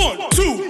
One, two,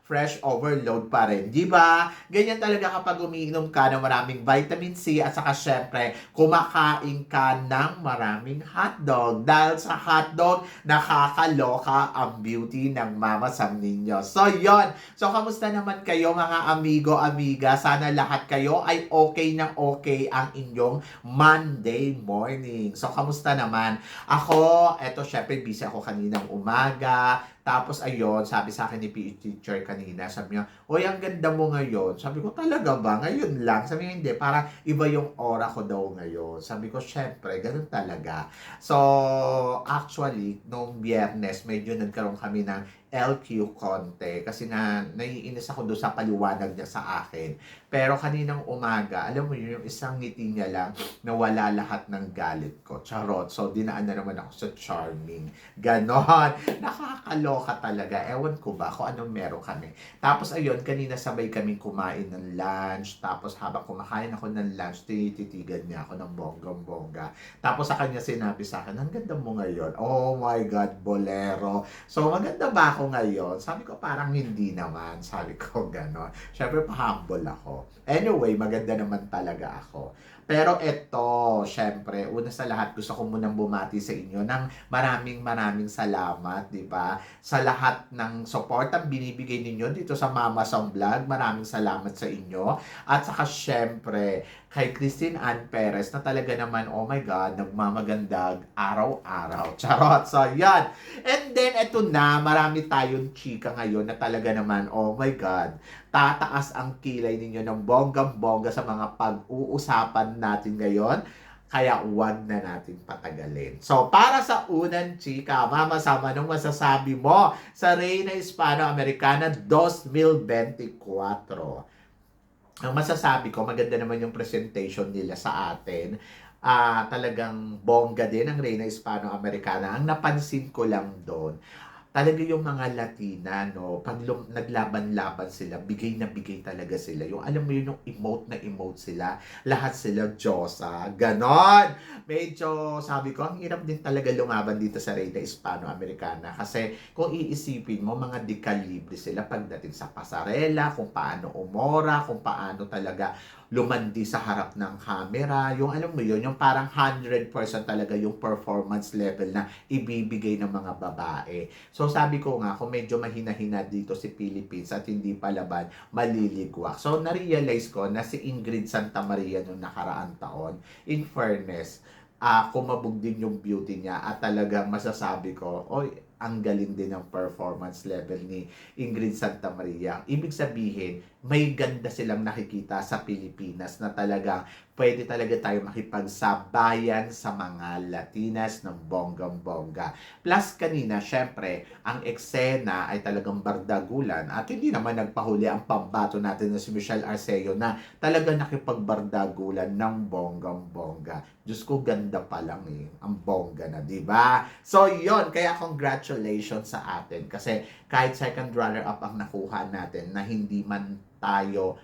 fresh overload pa rin. Di ba? Ganyan talaga kapag umiinom ka ng maraming vitamin C at saka syempre kumakain ka ng maraming hotdog. Dahil sa hotdog, nakakaloka ang beauty ng mama Sam ninyo. So, yon So, kamusta naman kayo mga amigo, amiga? Sana lahat kayo ay okay na okay ang inyong Monday morning. So, kamusta naman? Ako, eto syempre busy ako kaninang umaga. Tapos ayun, sabi sa akin ni PE teacher kanina, sabi niya, Hoy, ang ganda mo ngayon. Sabi ko, talaga ba? Ngayon lang. Sabi niya, hindi. Parang iba yung aura ko daw ngayon. Sabi ko, syempre, ganun talaga. So, actually, nung biyernes, medyo nagkaroon kami ng LQ konti kasi nga naiinis ako doon sa paliwanag niya sa akin. Pero kaninang umaga, alam mo yun, yung isang ngiti niya lang nawala lahat ng galit ko. Charot. So, dinaan na naman ako sa charming. Ganon. Nakakaloka talaga. Ewan ko ba kung anong meron kami. Tapos ayun, kanina sabay kami kumain ng lunch. Tapos habang kumakain ako ng lunch, tinititigan niya ako ng bonggang-bongga. Tapos sa kanya sinabi sa akin, ang ganda mo ngayon. Oh my God, bolero. So, maganda ba ako ngayon? Sabi ko, parang hindi naman. Sabi ko, gano'n. Siyempre, pa-humble ako. Anyway, maganda naman talaga ako. Pero eto, syempre, una sa lahat, gusto ko munang bumati sa inyo ng maraming maraming salamat, di ba? Sa lahat ng support ang binibigay ninyo dito sa Mama Song Vlog. Maraming salamat sa inyo. At saka syempre, kay Christine Ann Perez na talaga naman, oh my God, nagmamagandag araw-araw. Charot! So, yan. And then, eto na, marami tayong chika ngayon na talaga naman, oh my God, tataas ang kilay ninyo ng bonggang-bongga sa mga pag-uusapan natin ngayon. Kaya huwag na natin patagalin. So, para sa unang chika, Mama Sama, anong masasabi mo sa Reina Hispano-Americana 2024? Ang masasabi ko, maganda naman yung presentation nila sa atin. Ah, talagang bongga din ang Reina Hispano-Americana. Ang napansin ko lang doon, talaga yung mga Latina, no, pag lum- naglaban-laban sila, bigay na bigay talaga sila. Yung alam mo yun, yung emote na emote sila. Lahat sila Diyosa. Ganon! Medyo, sabi ko, ang hirap din talaga lumaban dito sa Reina Hispano-Americana. Kasi kung iisipin mo, mga dekalibre sila pagdating sa pasarela, kung paano umora, kung paano talaga lumandi sa harap ng camera. Yung alam mo yun, yung parang 100% talaga yung performance level na ibibigay ng mga babae. So sabi ko nga, kung medyo mahina-hina dito si Philippines at hindi palaban, maliligwak. So na-realize ko na si Ingrid Santa Maria nung nakaraang taon, in fairness, ah kumabog din yung beauty niya at talagang masasabi ko, oy, ang galing din ng performance level ni Ingrid Santa Maria. Ibig sabihin, may ganda silang nakikita sa Pilipinas na talagang pwede talaga tayo makipagsabayan sa mga Latinas ng bonggang-bongga. Plus kanina, syempre, ang eksena ay talagang bardagulan at hindi naman nagpahuli ang pambato natin na si Michelle Arceo na talagang nakipagbardagulan ng bonggang-bongga. Diyos ko, ganda pa lang eh. Ang bongga na, di ba? So, yon Kaya congratulations sa atin. Kasi kahit second runner-up ang nakuha natin na hindi man tayo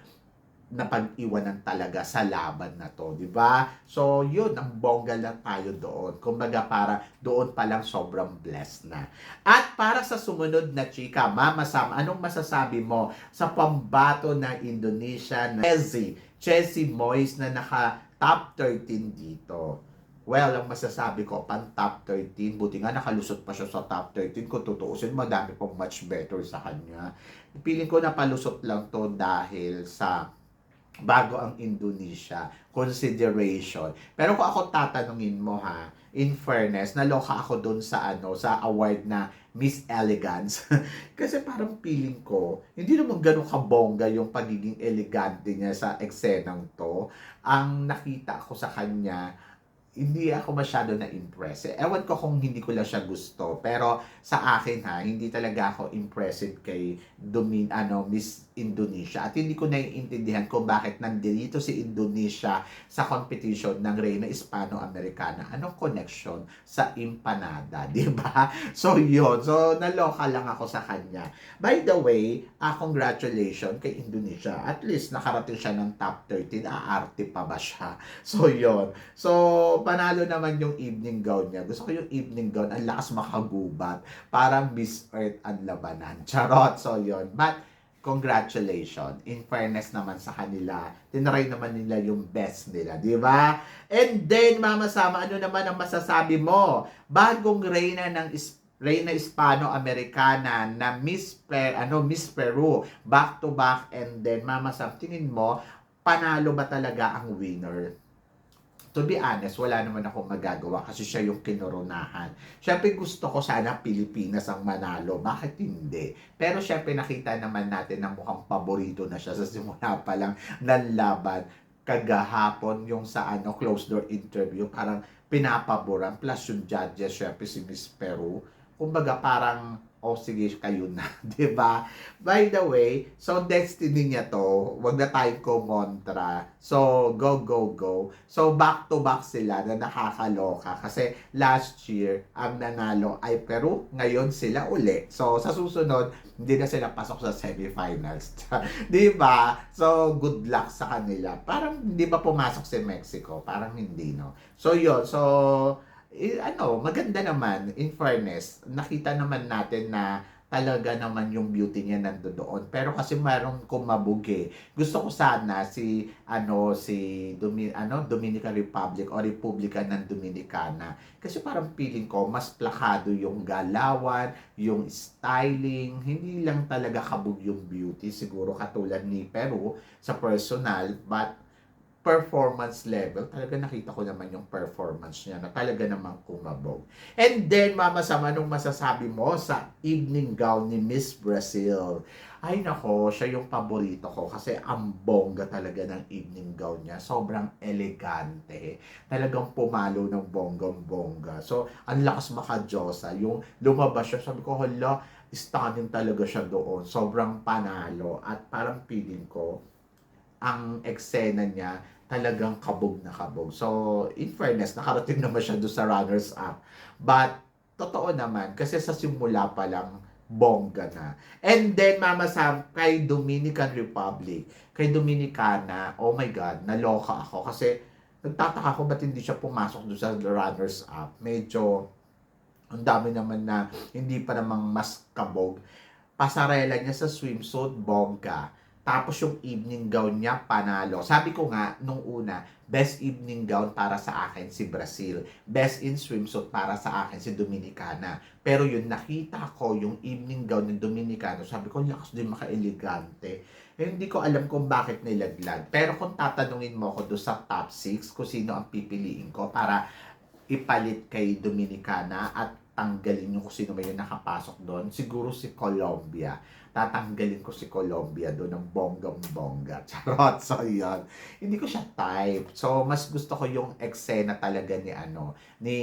napag-iwanan talaga sa laban na to, di ba? So, yun, ang bongga lang tayo doon. Kumbaga, para doon pa lang sobrang blessed na. At para sa sumunod na chika, Mama Sam, anong masasabi mo sa pambato ng Indonesia na Chelsea, Chelsea Moyes na naka top 13 dito? Well, ang masasabi ko, pan top 13, buti nga nakalusot pa siya sa top 13. Kung tutuusin, madami pong much better sa kanya. Piling ko napalusot lang to dahil sa bago ang Indonesia consideration. Pero kung ako tatanungin mo ha, in fairness, naloka ako doon sa ano, sa award na Miss Elegance. Kasi parang feeling ko, hindi naman ganun kabongga yung pagiging elegante niya sa eksenang to. Ang nakita ko sa kanya, hindi ako masyado na-impress. Eh, Ewan ko kung hindi ko lang siya gusto. Pero sa akin ha, hindi talaga ako impressive kay Domin, ano, Miss Indonesia. At hindi ko naiintindihan kung bakit nandito si Indonesia sa competition ng Reina Hispano-Americana. Anong connection sa empanada, di ba? So, yun. So, naloka lang ako sa kanya. By the way, ah, congratulations kay Indonesia. At least nakarating siya ng top 13. Aarte pa ba siya? So, yun. So, panalo naman yung evening gown niya. Gusto ko yung evening gown. Ang lakas makagubat. Parang Miss Earth ang labanan. Charot. So, yun. But, congratulations. In fairness naman sa kanila, tinry naman nila yung best nila, di ba? And then, Mama Sama, ano naman ang masasabi mo? Bagong reyna ng Reyna Hispano-Americana na Miss Per, ano Miss Peru back to back and then Mama Sam tingin mo panalo ba talaga ang winner to be honest, wala naman ako magagawa kasi siya yung kinoronahan. Siyempre gusto ko sana Pilipinas ang manalo. Bakit hindi? Pero siyempre nakita naman natin na mukhang paborito na siya sa simula pa lang ng laban kagahapon yung sa ano closed door interview parang pinapaboran plus yung judges syempre si Miss Peru kumbaga parang o sige kayo na, 'di ba? By the way, so destiny niya to, wag na tayong kumontra. So go go go. So back to back sila na nakakaloka kasi last year ang nanalo ay Peru, ngayon sila uli. So sa susunod, hindi na sila pasok sa semifinals. 'Di ba? So good luck sa kanila. Parang hindi ba pumasok si Mexico? Parang hindi no. So 'yun. So eh, ano, maganda naman, in fairness, nakita naman natin na talaga naman yung beauty niya nandoon. Pero kasi mayroong kumabugi. Gusto ko sana si ano si Domi, ano Dominican Republic o Republika ng Dominicana. Kasi parang feeling ko mas plakado yung galawan, yung styling, hindi lang talaga kabog yung beauty siguro katulad ni Peru sa personal but performance level, talaga nakita ko naman yung performance niya na talaga namang kumabog. And then, Mama Sam, anong masasabi mo sa evening gown ni Miss Brazil? Ay nako, siya yung paborito ko kasi ang bongga talaga ng evening gown niya. Sobrang elegante. Talagang pumalo ng bonggang-bongga. So, ang lakas makadyosa. Yung lumabas siya, sabi ko, hala, stunning talaga siya doon. Sobrang panalo. At parang feeling ko, ang eksena niya talagang kabog na kabog. So, in fairness, nakarating naman siya doon sa runners-up. But, totoo naman, kasi sa simula pa lang, bongga na. And then, Mama Sam, kay Dominican Republic, kay Dominicana, oh my God, naloka ako. Kasi, nagtataka ako ba't hindi siya pumasok doon sa runners-up. Medyo, ang dami naman na hindi pa namang mas kabog. Pasarela niya sa swimsuit, bongga. Tapos yung evening gown niya, panalo. Sabi ko nga, nung una, best evening gown para sa akin si Brazil. Best in swimsuit para sa akin si Dominicana. Pero yun, nakita ko yung evening gown ng Dominicano. Sabi ko, lakas din maka-elegante. Eh, hindi ko alam kung bakit nilaglag. Pero kung tatanungin mo ako doon sa top 6, kung sino ang pipiliin ko para ipalit kay Dominicana at tanggalin yung kung sino ba yung nakapasok doon, siguro si Colombia. Tatanggalin ko si Colombia doon ng bonggang-bongga. Charot. So, yun. Hindi ko siya type. So, mas gusto ko yung eksena talaga ni ano, ni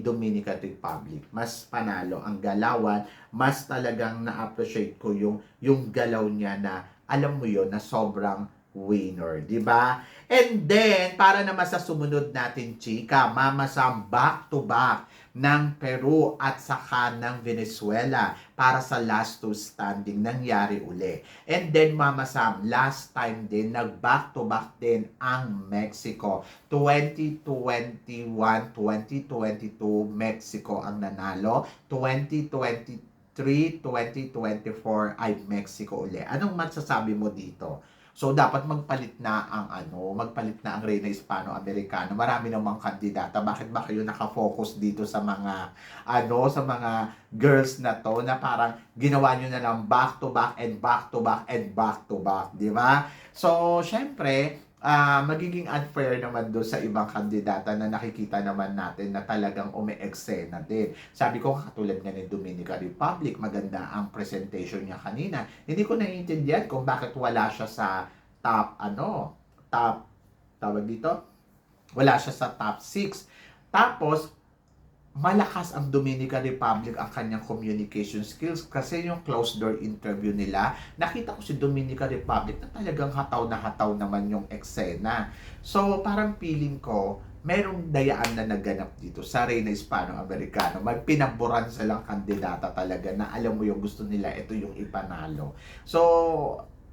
Dominican Republic. Mas panalo ang galawan. Mas talagang na-appreciate ko yung, yung galaw niya na, alam mo yon na sobrang winner, di ba? And then, para naman sa sumunod natin, chika, Mama Sam back to back ng Peru at saka ng Venezuela para sa last two standing nangyari uli. And then Mama Sam, last time din, nag back to back din ang Mexico. 2021-2022, Mexico ang nanalo. 2023, 2024 ay Mexico uli. Anong masasabi mo dito? So, dapat magpalit na ang ano, magpalit na ang Reyna Hispano-Americano. Marami namang kandidata. Bakit ba kayo nakafocus dito sa mga, ano, sa mga girls na to na parang ginawa nyo na lang back to back and back to back and back to back, di ba? So, syempre, ah magiging unfair naman doon sa ibang kandidata na nakikita naman natin na talagang umi-eksena din. Sabi ko, katulad nga ni Dominican Republic, maganda ang presentation niya kanina. Hindi ko naiintindihan kung bakit wala siya sa top, ano, top, tawag dito? Wala siya sa top 6. Tapos, malakas ang Dominican Republic ang kanyang communication skills kasi yung closed door interview nila, nakita ko si Dominican Republic na talagang hataw na hataw naman yung eksena. So, parang feeling ko, merong dayaan na naganap dito sa Reyna Hispano-Americano. May pinaboran silang kandidata talaga na alam mo yung gusto nila, ito yung ipanalo. So,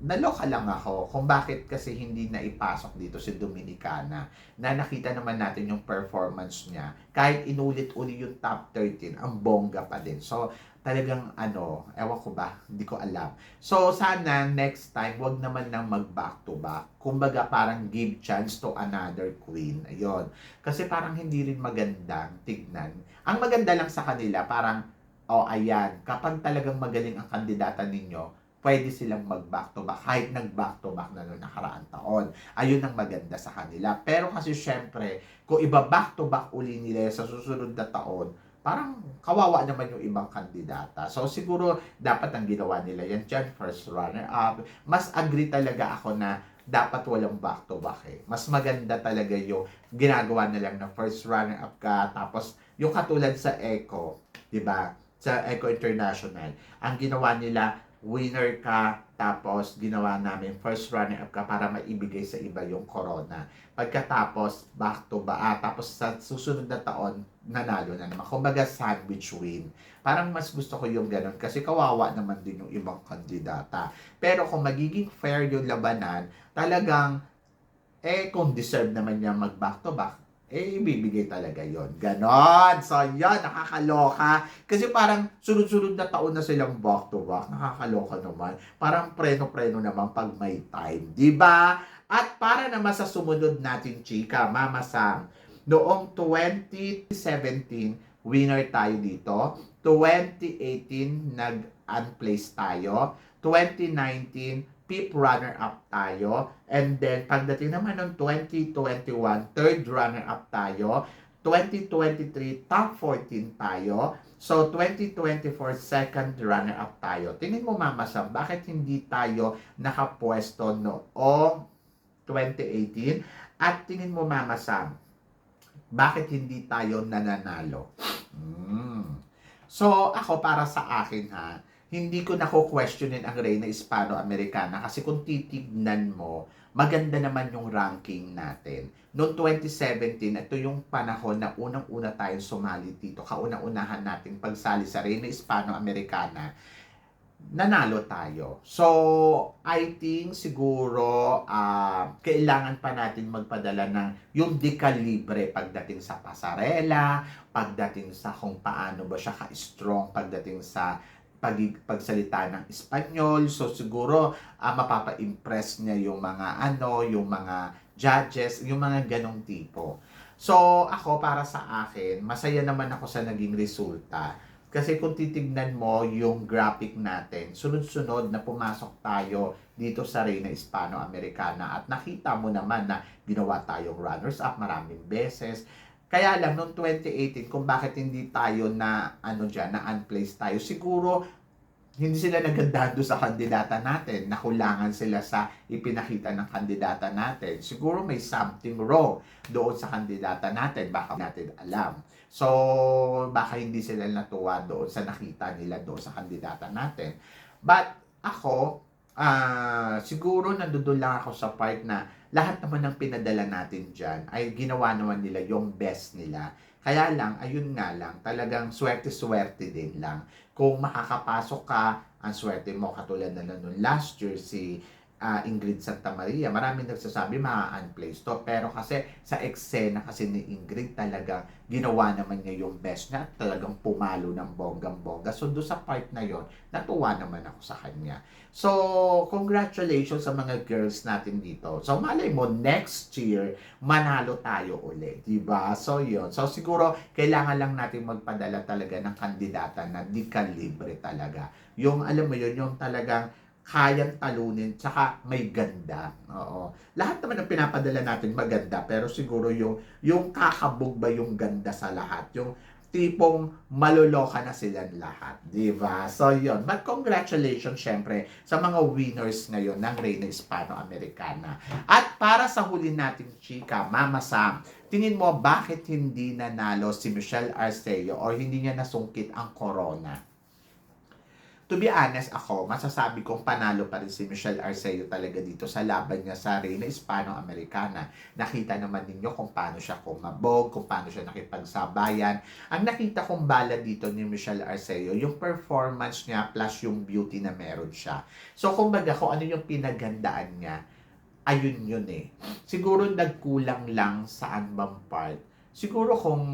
naloka lang ako kung bakit kasi hindi na ipasok dito si Dominicana na nakita naman natin yung performance niya. Kahit inulit-uli yung top 13 ang bongga pa din. So talagang ano ewan ko ba hindi ko alam. So sana next time wag naman nang mag back to back. Kumbaga parang give chance to another queen. Ayun. Kasi parang hindi rin magandang tignan. Ang maganda lang sa kanila parang oh ayan kapag talagang magaling ang kandidata ninyo pwede silang mag-back to back kahit nag-back to back na noong nakaraang taon. Ayun ang maganda sa kanila. Pero kasi syempre, kung iba back to back uli nila sa susunod na taon, parang kawawa naman yung ibang kandidata. So siguro dapat ang ginawa nila yan dyan, first runner up. Mas agree talaga ako na dapat walang back to back eh. Mas maganda talaga yung ginagawa na lang na first runner up ka tapos yung katulad sa Eco, 'di ba? Sa Eco International, ang ginawa nila winner ka, tapos ginawa namin first runner up ka para maibigay sa iba yung corona. Pagkatapos, back to ba, ah, tapos sa susunod na taon, nanalo na naman. Kumbaga, sandwich win. Parang mas gusto ko yung ganun kasi kawawa naman din yung ibang kandidata. Pero kung magiging fair yung labanan, talagang, eh, kung deserve naman niya mag back to back, eh, ibibigay talaga yon Ganon. So, yon nakakaloka. Kasi parang sunod-sunod na taon na silang back to back. Nakakaloka naman. Parang preno-preno naman pag may time. ba At para naman sa sumunod natin, chika, Mama Sam, noong 2017, winner tayo dito. 2018, nag-unplace tayo. 2019, fifth runner-up tayo. And then, pagdating naman ng 2021, third runner-up tayo. 2023, top 14 tayo. So, 2024, second runner-up tayo. Tingin mo, Mama Sam, bakit hindi tayo nakapwesto noong 2018? At tingin mo, Mama Sam, bakit hindi tayo nananalo? Hmm. So, ako para sa akin ha, hindi ko na questionin ang Reyna Hispano-Americana kasi kung titignan mo, maganda naman yung ranking natin. Noong 2017, ito yung panahon na unang-una tayong sumali dito. Kauna-unahan nating pagsali sa Reyna Hispano-Americana nanalo tayo. So, I think siguro uh, kailangan pa natin magpadala ng yung dekalibre pagdating sa pasarela, pagdating sa kung paano ba siya ka-strong pagdating sa pag pagsalita ng Espanyol. So siguro uh, mapapa-impress niya yung mga ano, yung mga judges, yung mga ganong tipo. So ako para sa akin, masaya naman ako sa naging resulta. Kasi kung titignan mo yung graphic natin, sunod-sunod na pumasok tayo dito sa Reyna Hispano-Americana at nakita mo naman na ginawa tayong runners-up maraming beses. Kaya lang, noong 2018, kung bakit hindi tayo na, ano dyan, na unplaced tayo, siguro, hindi sila nagandahan doon sa kandidata natin. Nakulangan sila sa ipinakita ng kandidata natin. Siguro may something wrong doon sa kandidata natin. Baka natin alam. So, baka hindi sila natuwa doon sa nakita nila doon sa kandidata natin. But, ako, uh, siguro nandoon lang ako sa part na lahat naman ng pinadala natin dyan ay ginawa naman nila yung best nila. Kaya lang, ayun nga lang, talagang swerte-swerte din lang. Kung makakapasok ka, ang swerte mo, katulad na nun last year, si uh, Ingrid Santa Maria. Maraming nagsasabi maa-unplace to. Pero kasi sa eksena kasi ni Ingrid talaga ginawa naman niya yung best niya. Talagang pumalo ng bonggang-bongga. So doon sa part na yon natuwa naman ako sa kanya. So, congratulations sa mga girls natin dito. So, malay mo, next year, manalo tayo ulit. Diba? So, yon So, siguro, kailangan lang natin magpadala talaga ng kandidata na di kalibre talaga. Yung, alam mo yun, yung talagang kayang talunin, tsaka may ganda. Oo. Lahat naman ng pinapadala natin maganda, pero siguro yung, yung kakabog ba yung ganda sa lahat? Yung tipong maluloka na silang lahat. Di ba? So, yun. But congratulations, syempre, sa mga winners ngayon ng Reina Hispano-Americana. At para sa huli nating chika, Mama Sam, tingin mo bakit hindi nanalo si Michelle Arceo or hindi niya nasungkit ang corona? To be honest ako, masasabi kong panalo pa rin si Michelle Arceo talaga dito sa laban niya sa Reina Hispano-Americana. Nakita naman ninyo kung paano siya kumabog, kung paano siya nakipagsabayan. Ang nakita kong bala dito ni Michelle Arceo, yung performance niya plus yung beauty na meron siya. So kumbaga kung ano yung pinagandaan niya, ayun yun eh. Siguro nagkulang lang sa anbang part. Siguro kung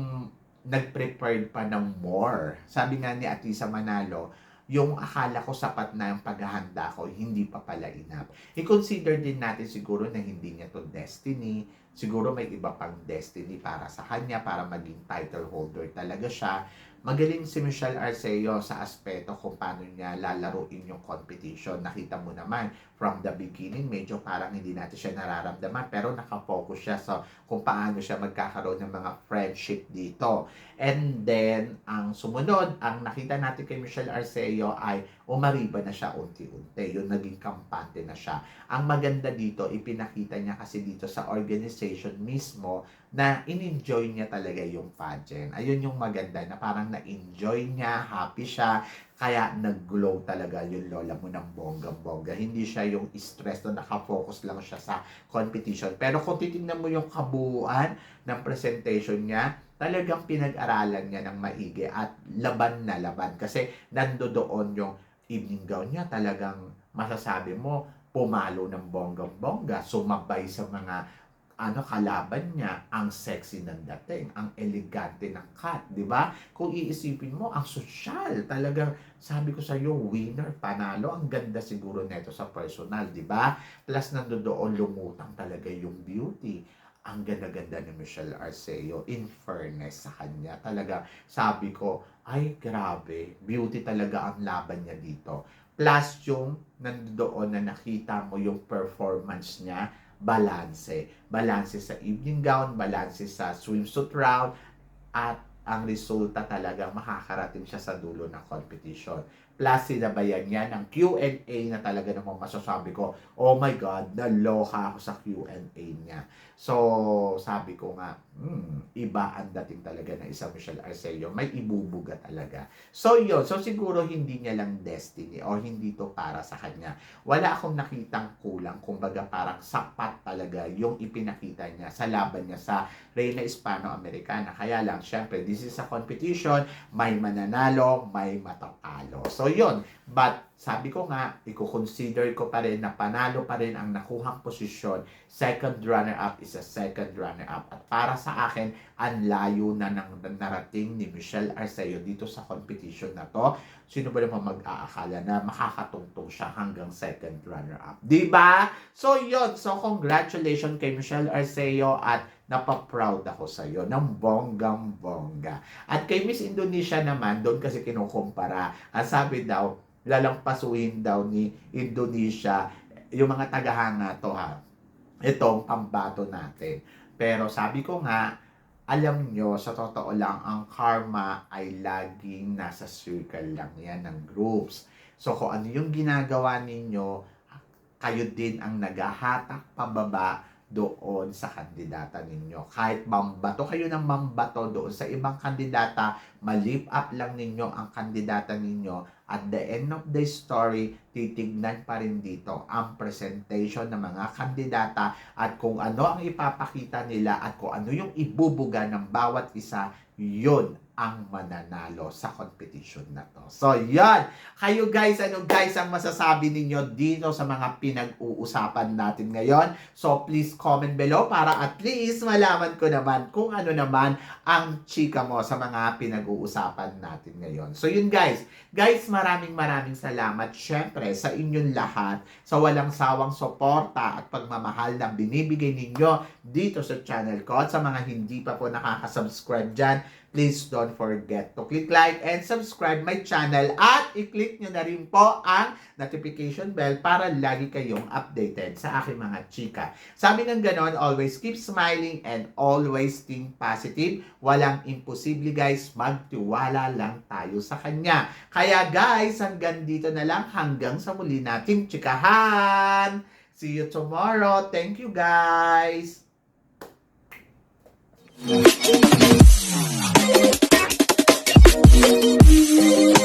nag-prepared pa ng more. Sabi nga ni Atisa Manalo, yung akala ko sapat na yung paghahanda ko, hindi pa pala enough. I-consider din natin siguro na hindi niya to destiny. Siguro may iba pang destiny para sa kanya, para maging title holder talaga siya. Magaling si Michelle Arceo sa aspeto kung paano niya lalaruin yung competition. Nakita mo naman, from the beginning, medyo parang hindi natin siya nararamdaman, pero nakafocus siya sa kung paano siya magkakaroon ng mga friendship dito. And then, ang sumunod, ang nakita natin kay Michelle Arceo ay umariba na siya unti-unti. Yung naging kampante na siya. Ang maganda dito, ipinakita niya kasi dito sa organization mismo na in-enjoy niya talaga yung pageant. Ayun yung maganda na parang na-enjoy niya, happy siya, kaya nag-glow talaga yung lola mo ng bongga-bongga. Hindi siya yung stress na nakafocus lang siya sa competition. Pero kung titingnan mo yung kabuuan ng presentation niya, talagang pinag-aralan niya ng maigi at laban na laban. Kasi nando doon yung evening gown niya talagang masasabi mo pumalo ng bonggang-bongga, sumabay sa mga ano kalaban niya, ang sexy ng dating, ang elegante ng cut, di ba? Kung iisipin mo, ang social, talagang sabi ko sa iyo, winner, panalo, ang ganda siguro neto sa personal, di ba? Plus nandoon lumutang talaga yung beauty. Ang ganda-ganda ni Michelle Arceo, in fairness sa kanya, talaga sabi ko, ay grabe, beauty talaga ang laban niya dito. Plus yung nandoon na nakita mo yung performance niya, balanse. Balanse sa evening gown, balanse sa swimsuit round, at ang resulta talaga makakarating siya sa dulo ng competition. Plus, sinabayan niya ng Q&A na talaga namang masasabi ko, oh my God, naloka ako sa Q&A niya. So, sabi ko nga, hmm, iba ang dating talaga ng isang Michelle Arceo. May ibubuga talaga. So, yun. So, siguro hindi niya lang destiny or hindi to para sa kanya. Wala akong nakitang kulang. Kumbaga, parang sapat talaga yung ipinakita niya sa laban niya sa Reina Hispano-Americana. Kaya lang, syempre, this is a competition. May mananalo, may matatalo. So, yun. But, sabi ko nga, i-consider ko pa rin na panalo pa rin ang nakuhang posisyon. Second runner-up is a second runner-up. At para sa akin, ang layo na ng narating ni Michelle Arceo dito sa competition na to. Sino ba naman mag-aakala na makakatungtong siya hanggang second runner-up? Ba? So, yun. So, congratulations kay Michelle Arceo at napaproud ako sa iyo ng bonggang-bongga. At kay Miss Indonesia naman, doon kasi kinukumpara. Ang sabi daw, lalampasuhin daw ni Indonesia yung mga tagahanga to ha. Itong pambato natin. Pero sabi ko nga, alam nyo, sa totoo lang, ang karma ay laging nasa circle lang yan ng groups. So kung ano yung ginagawa ninyo, kayo din ang naghahatak pababa doon sa kandidata ninyo. Kahit mambato kayo ng mambato doon sa ibang kandidata, malip up lang ninyo ang kandidata ninyo. At the end of the story, titignan pa rin dito ang presentation ng mga kandidata at kung ano ang ipapakita nila at kung ano yung ibubuga ng bawat isa, yun ang mananalo sa competition na to. So, yan. Kayo guys, ano guys ang masasabi ninyo dito sa mga pinag-uusapan natin ngayon? So, please comment below para at least malaman ko naman kung ano naman ang chika mo sa mga pinag-uusapan natin ngayon. So, yun guys. Guys, maraming maraming salamat syempre sa inyong lahat sa walang sawang suporta at pagmamahal na binibigay ninyo dito sa channel ko at sa mga hindi pa po nakakasubscribe dyan please don't forget to click like and subscribe my channel at i-click nyo na rin po ang notification bell para lagi kayong updated sa aking mga chika. Sabi ng ganon, always keep smiling and always think positive. Walang imposible guys, magtiwala lang tayo sa kanya. Kaya guys, hanggang dito na lang, hanggang sa muli nating chikahan. See you tomorrow. Thank you guys. Thank you.